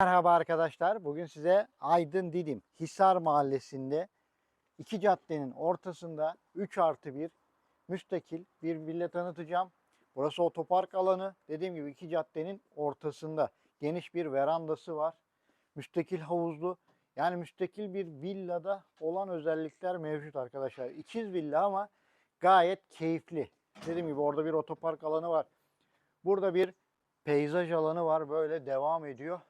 Merhaba arkadaşlar. Bugün size Aydın Didim Hisar Mahallesi'nde iki caddenin ortasında 3 artı 1 müstakil bir villa tanıtacağım. Burası otopark alanı. Dediğim gibi iki caddenin ortasında geniş bir verandası var. Müstakil havuzlu. Yani müstakil bir villada olan özellikler mevcut arkadaşlar. İkiz villa ama gayet keyifli. Dediğim gibi orada bir otopark alanı var. Burada bir peyzaj alanı var. Böyle devam ediyor.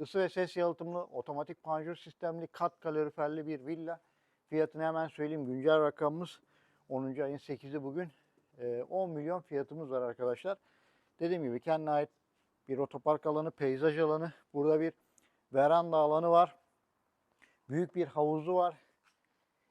Isı ve ses yalıtımlı, otomatik panjur sistemli, kat kaloriferli bir villa. Fiyatını hemen söyleyeyim. Güncel rakamımız 10. ayın 8'i bugün. Ee, 10 milyon fiyatımız var arkadaşlar. Dediğim gibi kendine ait bir otopark alanı, peyzaj alanı. Burada bir veranda alanı var. Büyük bir havuzu var.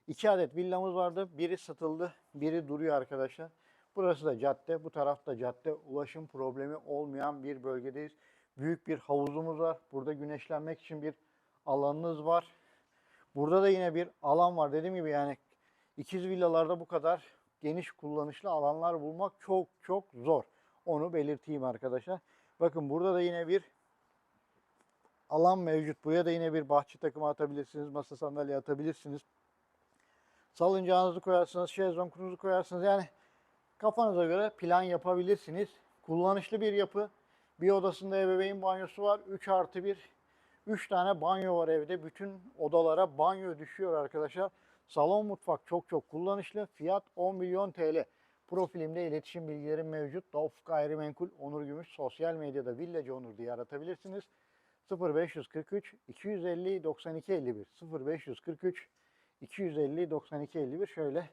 İki adet villamız vardı. Biri satıldı, biri duruyor arkadaşlar. Burası da cadde, bu tarafta cadde. Ulaşım problemi olmayan bir bölgedeyiz. Büyük bir havuzumuz var. Burada güneşlenmek için bir alanınız var. Burada da yine bir alan var. Dediğim gibi yani ikiz villalarda bu kadar geniş kullanışlı alanlar bulmak çok çok zor. Onu belirteyim arkadaşlar. Bakın burada da yine bir alan mevcut. Buraya da yine bir bahçe takımı atabilirsiniz. Masa sandalye atabilirsiniz. Salıncağınızı koyarsınız, şezlongunuzu koyarsınız. Yani kafanıza göre plan yapabilirsiniz. Kullanışlı bir yapı. Bir odasında ebeveyn banyosu var. 3 artı 1. 3 tane banyo var evde. Bütün odalara banyo düşüyor arkadaşlar. Salon mutfak çok çok kullanışlı. Fiyat 10 milyon TL. Profilimde iletişim bilgilerim mevcut. Dauf Gayrimenkul Onur Gümüş sosyal medyada Villacı Onur diye aratabilirsiniz. 0543 250 92 51 0543 250 92 51 şöyle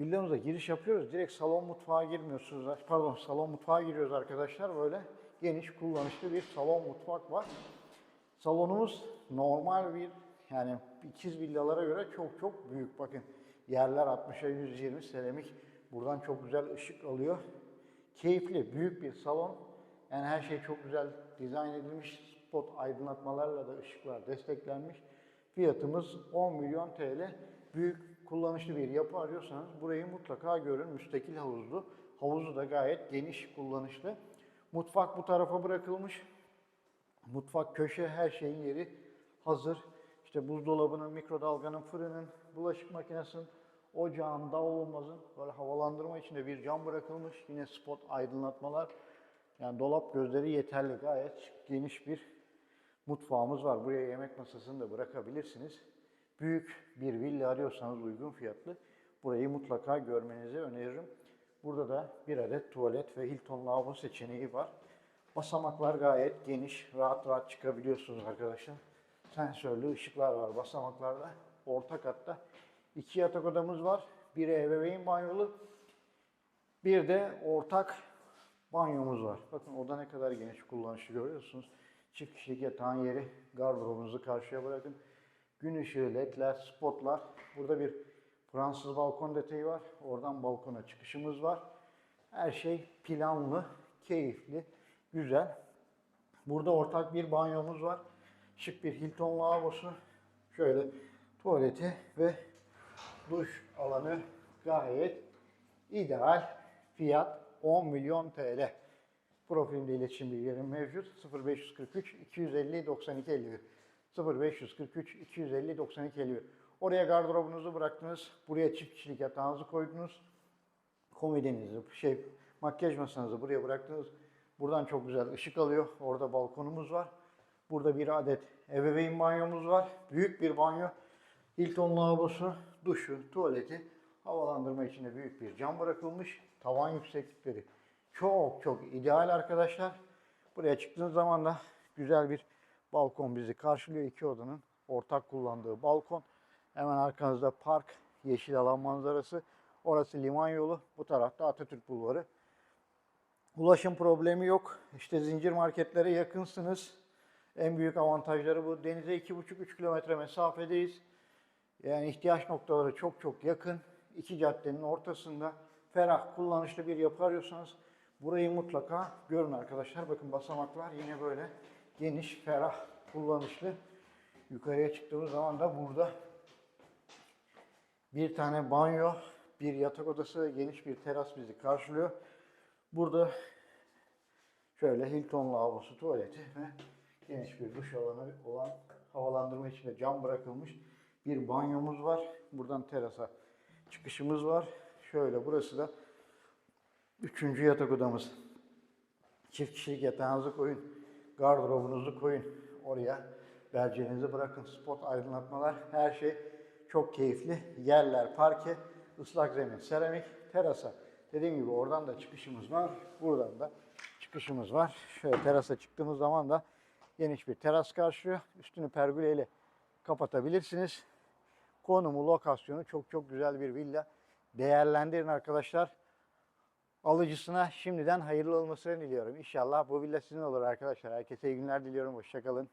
villamıza giriş yapıyoruz. Direkt salon mutfağa girmiyorsunuz. Pardon salon mutfağa giriyoruz arkadaşlar. Böyle geniş kullanışlı bir salon mutfak var. Salonumuz normal bir yani ikiz villalara göre çok çok büyük. Bakın yerler 60'a 120 seramik. Buradan çok güzel ışık alıyor. Keyifli, büyük bir salon. Yani her şey çok güzel dizayn edilmiş. Spot aydınlatmalarla da ışıklar desteklenmiş. Fiyatımız 10 milyon TL. Büyük kullanışlı bir yapı arıyorsanız burayı mutlaka görün. Müstakil havuzlu. Havuzu da gayet geniş kullanışlı. Mutfak bu tarafa bırakılmış. Mutfak köşe her şeyin yeri hazır. İşte buzdolabının, mikrodalganın, fırının, bulaşık makinesinin, ocağın, davlumbazın böyle havalandırma için de bir cam bırakılmış. Yine spot aydınlatmalar. Yani dolap gözleri yeterli. Gayet geniş bir mutfağımız var. Buraya yemek masasını da bırakabilirsiniz. Büyük bir villa arıyorsanız uygun fiyatlı burayı mutlaka görmenizi öneririm. Burada da bir adet tuvalet ve Hilton lavabo seçeneği var. Basamaklar gayet geniş, rahat rahat çıkabiliyorsunuz arkadaşlar. Sensörlü ışıklar var basamaklarda. Orta katta iki yatak odamız var. Biri ebeveyn banyolu, bir de ortak banyomuz var. Bakın oda ne kadar geniş kullanışlı görüyorsunuz. Çift kişilik yatağın yeri, gardırobunuzu karşıya bırakın. Gün ışığı, ledler, spotlar. Burada bir Fransız balkon detayı var. Oradan balkona çıkışımız var. Her şey planlı, keyifli, güzel. Burada ortak bir banyomuz var. Şık bir Hilton lavabosu. Şöyle tuvaleti ve duş alanı gayet ideal. Fiyat 10 milyon TL. Profilimde iletişim bilgilerim mevcut. 0543 250 92 51. 0543 250 92 51. Oraya gardırobunuzu bıraktınız. Buraya çift kişilik yatağınızı koydunuz. Komodinizi, şey, makyaj masanızı buraya bıraktınız. Buradan çok güzel ışık alıyor. Orada balkonumuz var. Burada bir adet ebeveyn banyomuz var. Büyük bir banyo. Hilton lavabosu, duşu, tuvaleti, havalandırma için büyük bir cam bırakılmış. Tavan yükseklikleri çok çok ideal arkadaşlar. Buraya çıktığınız zaman da güzel bir balkon bizi karşılıyor. İki odanın ortak kullandığı balkon. Hemen arkanızda park, yeşil alan manzarası. Orası liman yolu. Bu tarafta Atatürk Bulvarı. Ulaşım problemi yok. İşte zincir marketlere yakınsınız. En büyük avantajları bu. Denize 2,5-3 kilometre mesafedeyiz. Yani ihtiyaç noktaları çok çok yakın. İki caddenin ortasında ferah, kullanışlı bir yapı arıyorsanız burayı mutlaka görün arkadaşlar. Bakın basamaklar yine böyle geniş, ferah, kullanışlı. Yukarıya çıktığımız zaman da burada bir tane banyo, bir yatak odası ve geniş bir teras bizi karşılıyor. Burada şöyle Hilton lavabosu, tuvaleti ve Geniş bir duş alanı olan havalandırma için de cam bırakılmış bir banyomuz var. Buradan terasa çıkışımız var. Şöyle burası da üçüncü yatak odamız. Çift kişilik yatağınızı koyun. Gardırobunuzu koyun. Oraya bercerinizi bırakın. Spot aydınlatmalar. Her şey çok keyifli. Yerler parke, ıslak zemin, seramik, terasa. Dediğim gibi oradan da çıkışımız var. Buradan da çıkışımız var. Şöyle terasa çıktığımız zaman da geniş bir teras karşılıyor. Üstünü pergüleyle kapatabilirsiniz. Konumu, lokasyonu çok çok güzel bir villa. Değerlendirin arkadaşlar. Alıcısına şimdiden hayırlı olmasını diliyorum. İnşallah bu villa sizin olur arkadaşlar. Herkese iyi günler diliyorum. Hoşçakalın.